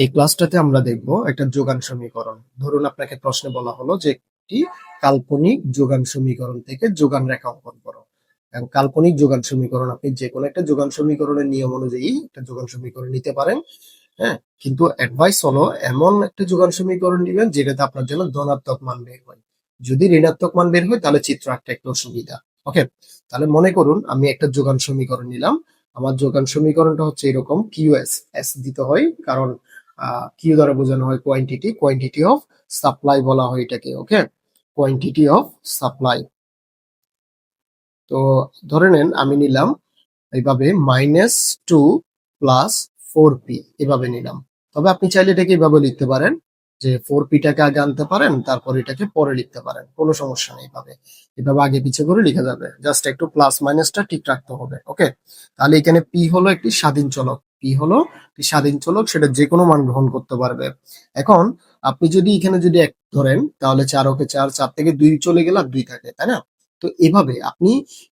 এই ক্লাসটাতে আমরা দেখব একটা যোগান সমীকরণ। ধরুন আপনাকে প্রশ্নে বলা হলো যে একটি কাল্পনিক যোগান সমীকরণ থেকে যোগান রেখা অঙ্কন করো। এবং কাল্পনিক যোগান সমীকরণ, আপনি যে কোনো একটা যোগান সমীকরণের নিয়ম অনুযায়ী একটা যোগান সমীকরণ নিতে পারেন হ্যাঁ? কিন্তু অ্যাডভাইস হলো এমন একটা যোগান সমীকরণ নেবেন যেটাতে আপনার জন্য ধনাত্মক মান বের হয়। যদি ঋণাত্মক মান বের হয়, তাহলে চিত্র আঁকতে একটু অসুবিধা। ওকে তাহলে মনে করুন আমি একটা যোগান সমীকরণ নিলাম। আমার যোগান সমীকরণটা হচ্ছে এরকম কিউ এস এস দিতে হয়, কারণ কিউ দ্বারা বোঝানো হয় কোয়ান্টিটি কোয়ান্টিটি অফ সাপ্লাই বলা হয় এটাকে ওকে কোয়ান্টিটি অফ সাপ্লাই তো ধরে নেন, আমি নিলাম, এইভাবে minus two plus four P এভাবে নিলাম। তবে আপনি চাইলে এটাকে এভাবে লিখতে পারেন, যে ফোর পিটাকে আগে আনতে পারেন, তারপর এটাকে পরে লিখতে পারেন, কোনো সমস্যা নেই এভাবে। এভাবে আগে পিছিয়ে করে লিখা যাবে জাস্ট একটু প্লাস মাইনাসটা ঠিক রাখতে হবে ওকে তাহলে এখানে পি হলো একটি স্বাধীন চলক। পি হলো? স্বাধীন চলক সেটা যে কোনো মান গ্রহণ করতে পারবে। এখন আপনি যদি এখানে যদি এক ধরেন, তাহলে চার ওকে চার চার থেকে দুই চলে গেলে দুই থাকে, তাই না? তো এভাবে আপনি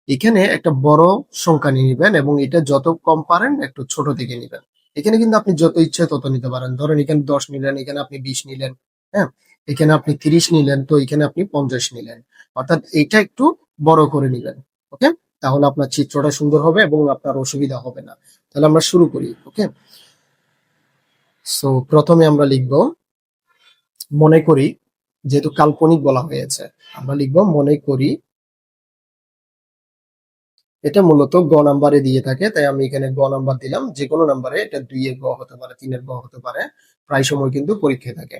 এখানে একটা বড় সংখ্যা নিয়ে নিবেন এবং এটা যত কম পারেন, একটু ছোট থেকে নিবেন। এখানে কিন্তু আপনি যত ইচ্ছে তত নিতে পারেন। ধরেন এখানে দশ নিলেন, এখানে আপনি বিশ নিলেন হ্যাঁ? এখানে আপনি তিরিশ নিলেন, তো এখানে আপনি পঞ্চাশ নিলেন। অর্থাৎ এটা একটু বড় করে নিবেন, ওকে? তাহলে আপনার চিত্রটা সুন্দর হবে এবং আপনার অসুবিধা হবে না। তাহলে আমরা শুরু করি ওকে সো প্রথমে আমরা লিখব, মনে করি, যেহেতু কাল্পনিক বলা হয়েছে, আমরা লিখব, মনে করি, এটা মূলত গ নাম্বারে দিয়ে থাকে, তাই আমি এখানে গ নাম্বার দিলাম যে কোনো নাম্বারে, এটা দুই এর গ হতে পারে, তিনের গ হতে পারে, প্রায় সময় কিন্তু পরীক্ষায় থাকে।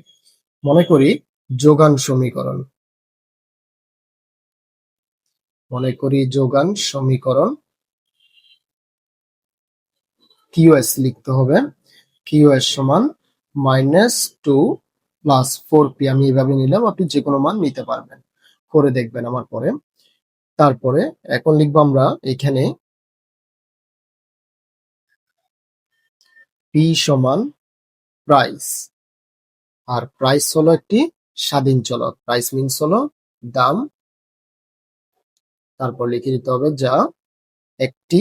মনে করি, যোগান সমীকরণ। মনে করি, যোগান সমীকরণ। কিউএস লিখতে হবে। কিউএস সমান minus two plus four P, আমি এভাবে নিলাম, আপনি যে কোনো মান নিতে পারবেন। করে দেখবেন আমার পরে। তারপরে এখন লিখব আমরা এখানে পি সমান প্রাইস। আর প্রাইস হলো একটি স্বাধীন চলক। প্রাইস মিনস হলো দাম। তারপর লিখে দিতে হবে যা একটি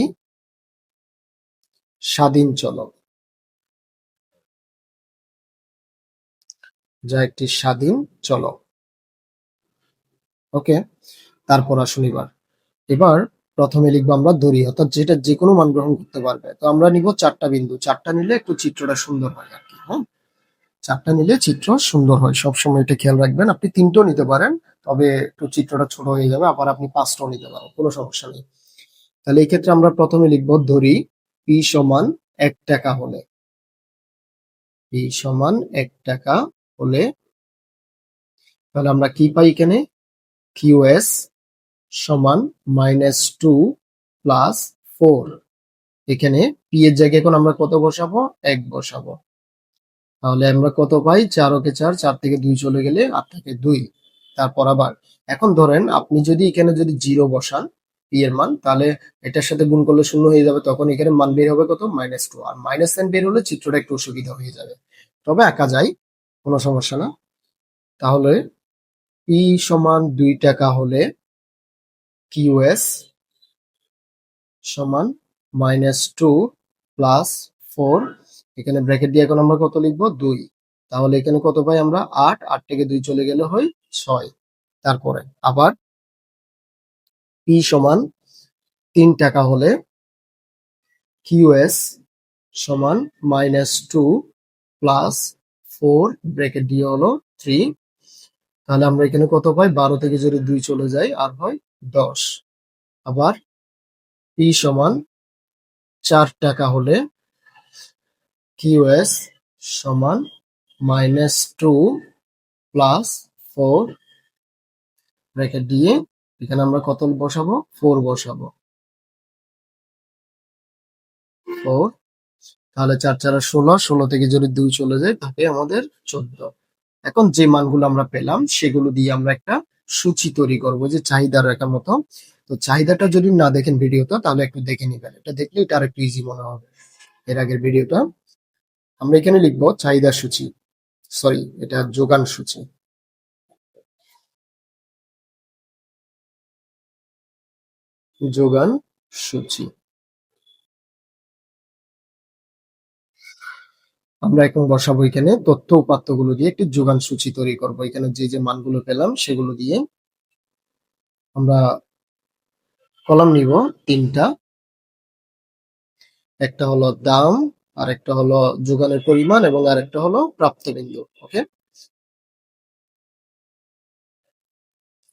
স্বাধীন চলক যা একটি স্বাধীন চলক ওকে? তারপর আসুন এবার। এবার প্রথমে লিখব আমরা দড়ি, অর্থাৎ যেটা যে কোনো মান গ্রহণ করতে পারবে। তো আমরা নিব চারটা বিন্দু। চারটা নিলে একটু চিত্রটা সুন্দর হয় আর কি হ্যাঁ? চারটা নিলে চিত্র সুন্দর হয়। সবসময় এটা খেয়াল রাখবেন, আপনি তিনটেও নিতে পারেন, তবে একটু চিত্রটা ছোট হয়ে যাবে, আবার আপনি পাঁচটাও নিতে পারেন, কোনো সমস্যা নেই। তাহলে এই ক্ষেত্রে আমরা প্রথমে লিখব ধরি পি সমান এক টাকা হলে। পি সমান এক টাকা হলে তাহলে আমরা কি পাই এখানে? কিউএস সমান মাইনাস টু প্লাস ফোর। এখানে পি এর জায়গায় এখন আমরা কত বসাবো? এক বসাবো। তাহলে আমরা কত পাই? চার ওকে চার চার থেকে দুই চলে গেলে আট থেকে দুই। তারপর আবার, এখন ধরেন আপনি যদি এখানে যদি জিরো বসান এর মান, তাহলে এটার সাথে গুণ করলে শূন্য হয়ে যাবে, তখন এখানে মান বের হবে কত? মাইনাস টু আর মাইনাস সাইন বের হলে চিত্রটা একটু অসুবিধা হয়ে যাবে। তবে একা যায় কোনো সমস্যা না। তাহলে পি সমান দুই টাকা হলে কিউএস সমান মাইনাস টু প্লাস ফোর এখানে ব্র্যাকেট দিয়ে এখন আমরা কত লিখব? দুই। তাহলে এখানে কত পাই আমরা? আট। আট থেকে দুই চলে গেলে হয় ছয়। তারপরে আবার পি সমান তিন টাকা হলে কিউএস সমান minus two plus four bracket দিয়ে হলো থ্রি তাহলে আমরা এখানে কত পাই? বারো থেকে যদি দুই চলে যায়, আর হয় দশ। আবার পি সমান চার টাকা হলে কিউএস সমান minus two plus four bracket দিয়ে এখানে আমরা কত বসাবো? ফোর বসাবো। ফোর তাহলে চার চারা ষোলো ষোলো থেকে যদি দুই চলে যায় থাকে আমাদের চোদ্দ। এখন যে মানগুলো আমরা পেলাম, সেগুলো দিয়ে আমরা একটা সূচি তৈরি করব, যে চাহিদার রেখার মতো। তো চাহিদাটা যদি না দেখেন ভিডিওটা, তাহলে একটু দেখে নিবেন। এটা দেখলে এটা আর একটু ইজি মনে হবে। এর আগের ভিডিওটা। আমরা এখানে লিখব চাহিদার সূচি। সরি এটা যোগান সূচি। যোগান সূচি। আমরা এখন বসাবো এখানে তথ্য উপাত্তগুলো দিয়ে একটি যোগান সূচি তৈরি করব। এখানে যে যে মানগুলো পেলাম সেগুলো দিয়ে আমরা কলাম নিব তিনটা। একটা হলো দাম আর একটা হলো যোগানের পরিমাণ এবং আর একটা হলো প্রাপ্ত বিন্দু ওকে?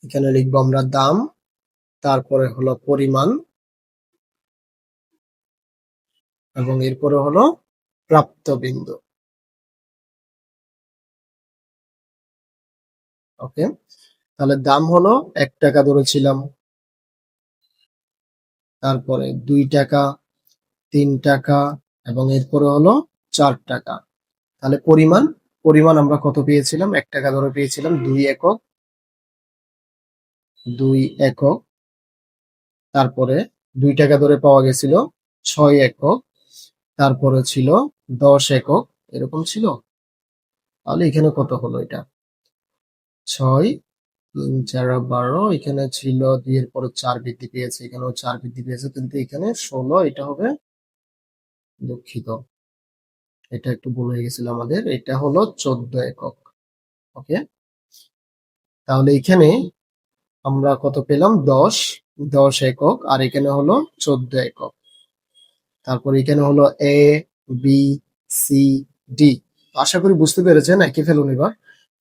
এখানে লিখব আমরা দাম তারপরে হলো পরিমাণ এবং এরপরে হলো প্রাপ্ত বিন্দু ওকে, তাহলে দাম হলো এক টাকা ধরেছিলাম। তারপরে দুই টাকা, তিন টাকা এবং এরপরে হলো চার টাকা। তাহলে পরিমাণ পরিমাণ আমরা কত পেয়েছিলাম? এক টাকা ধরে পেয়েছিলাম দুই একক দুই একক তারপরে দুই টাকা ধরে পাওয়া গেছিল ছয় একক। তারপরে ছিল দশ একক। এরকম ছিল। তাহলে এখানে কত হলো এটা? ছয়, তিন, চার, বারো, এখানে ছিল দুই এর পরে চার বৃদ্ধি পেয়েছে। এখানেও চার বৃদ্ধি পেয়েছে। কিন্তু এখানে ষোলো, এটা হবে দুঃখিত। এটা একটু ভুল হয়ে গেছিল আমাদের। এটা হলো চোদ্দ একক। ওকে? তাহলে এখানে আমরা কত পেলাম? দশ। দশ একক, আর এখানে হলো চোদ্দ একক। তারপর এখানে হলো এ বি সি ডি আশা করি বুঝতে পেরেছেন একই ফেলুন এবার।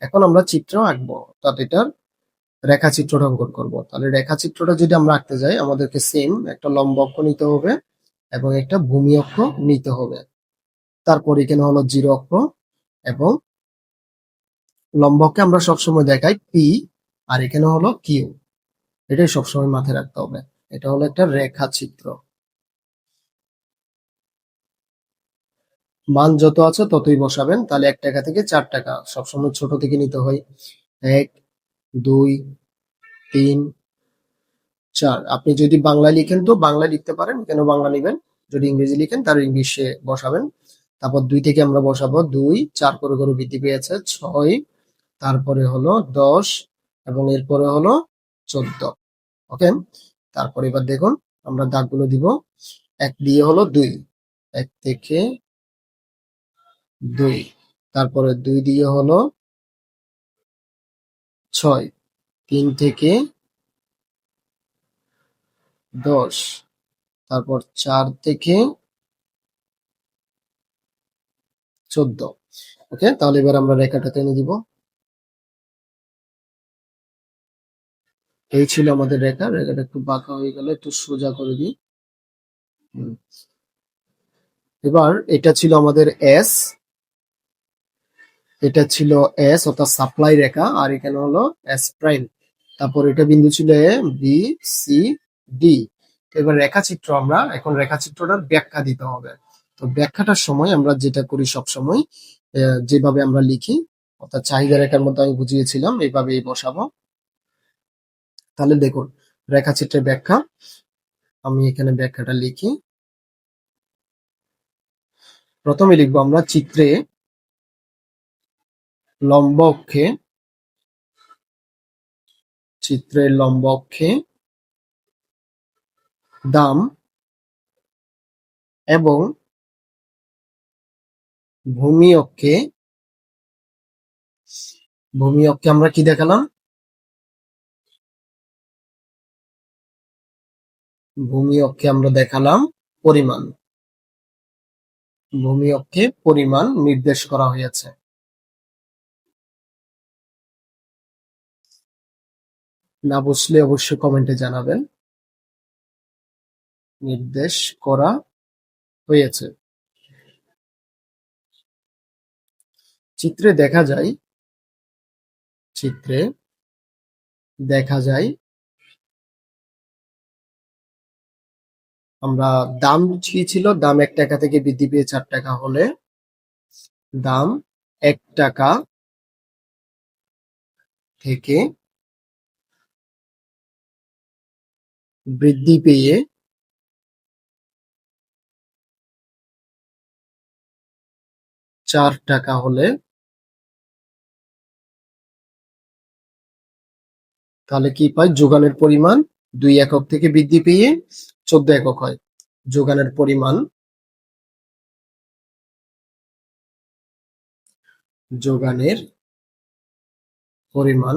এখন আমরা চিত্র আঁকবো। অর্থাৎ এটার রেখাচিত্রটা অঙ্কন করব। তাহলে রেখাচিত্রটা যদি আমরা আঁকতে যাই, আমাদেরকে সেম একটা লম্ব অক্ষ নিতে হবে এবং একটা ভূমি অক্ষ নিতে হবে। তারপর এখানে হলো জিরো অক্ষ এবং লম্বকে আমরা সবসময় দেখাই পি আর এখানে হলো কিউ এটাই সবসময় মাথায় রাখতে হবে। এটা হলো একটা রেখাচিত্র। মান যত আছে ততই বসাবেন, তাহলে এক টাকা থেকে চার টাকা, সবসময় ছোট থেকে নিতে হয়। এক, দুই, তিন, চার। আপনি যদি বাংলা লিখেন তো বাংলা লিখতে পারেন, কেন বাংলা নেবেন? যদি ইংরেজি লিখেন তার ইংলিশে বসাবেন। তারপর দুই থেকে আমরা বসাবো, দুই, চার করে করে বৃদ্ধি পেয়েছে, ছয়, তারপরে হলো দশ, এবং এরপরে হলো চোদ্দ। ওকে তারপর এবার দেখুন, আমরা দাগগুলো দিব। এক দিয়ে হলো দুই। এক থেকে দুই। তারপরে দুই দিয়ে হলো ছয়। তিন থেকে দশ। তারপর চার থেকে চোদ্দ। ওকে তাহলে এবার আমরা রেখাটা টেনে দিব। এই ছিল আমাদের রেখা। রেখাটা একটু বাঁকা হয়ে গেল, একটু সোজা করে দিই। এবার এটা ছিল আমাদের এস এটা ছিল এস অর্থাৎ সাপ্লাই রেখা, আর এখানে হলো এস প্রাইম তারপর এটা বিন্দু ছিল এ বি সি ডি এবার রেখাচিত্র আমরা, এখন রেখাচিত্রটার ব্যাখ্যা দিতে হবে। তো ব্যাখ্যাটার সময় আমরা যেটা করি সব সময় যেভাবে আমরা লিখি, অর্থাৎ চাহিদা রেখার মধ্যে আমি বুঝিয়েছিলাম, এইভাবেই বসাবো। তাহলে দেখুন, রেখাচিত্রের ব্যাখ্যা, আমি এখানে ব্যাখ্যাটা লিখি। প্রথমে লিখব আমরা চিত্রে লম্ব অক্ষে চিত্রের লম্ব অক্ষে দাম এবং ভূমি অক্ষে ভূমি অক্ষে আমরা কি দেখালাম? ভূমি অক্ষে আমরা দেখালাম পরিমাণ। ভূমি অক্ষে পরিমাণ নির্দেশ করা হয়েছে। না বুঝলে অবশ্যই কমেন্টে জানাবেন। নির্দেশ করা হয়েছে। চিত্রে দেখা যায়, চিত্রে দেখা যায় আমরা দাম কি ছিল দাম এক টাকা থেকে বৃদ্ধি পেয়ে চার টাকা হলে দাম এক টাকা থেকে বৃদ্ধি পেয়ে চার টাকা হলে তাহলে কি পাই? যোগানের পরিমাণ দুই একক থেকে বৃদ্ধি পেয়ে চোদ্দ একক হয়। যোগানের পরিমাণ যোগানের পরিমাণ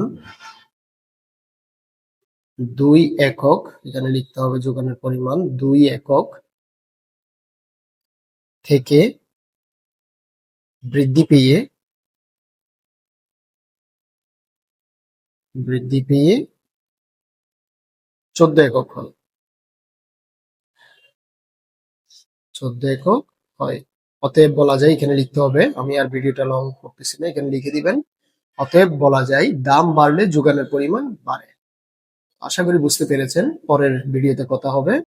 দুই একক, এখানে লিখতে হবে যোগানের পরিমাণ দুই একক থেকে বৃদ্ধি পেয়ে বৃদ্ধি পেয়ে চোদ্দ একক হয় চোদ্দ একক হয়। অতএব বলা যায়, এখানে লিখতে হবে, আমি আর ভিডিওটা লং করতেছি না, এখানে লিখে দিবেন, অতএব বলা যায়, দাম বাড়লে যোগানের পরিমাণ বাড়ে। আশা করি বুঝতে পেরেছেন, পরের ভিডিওতে কথা হবে।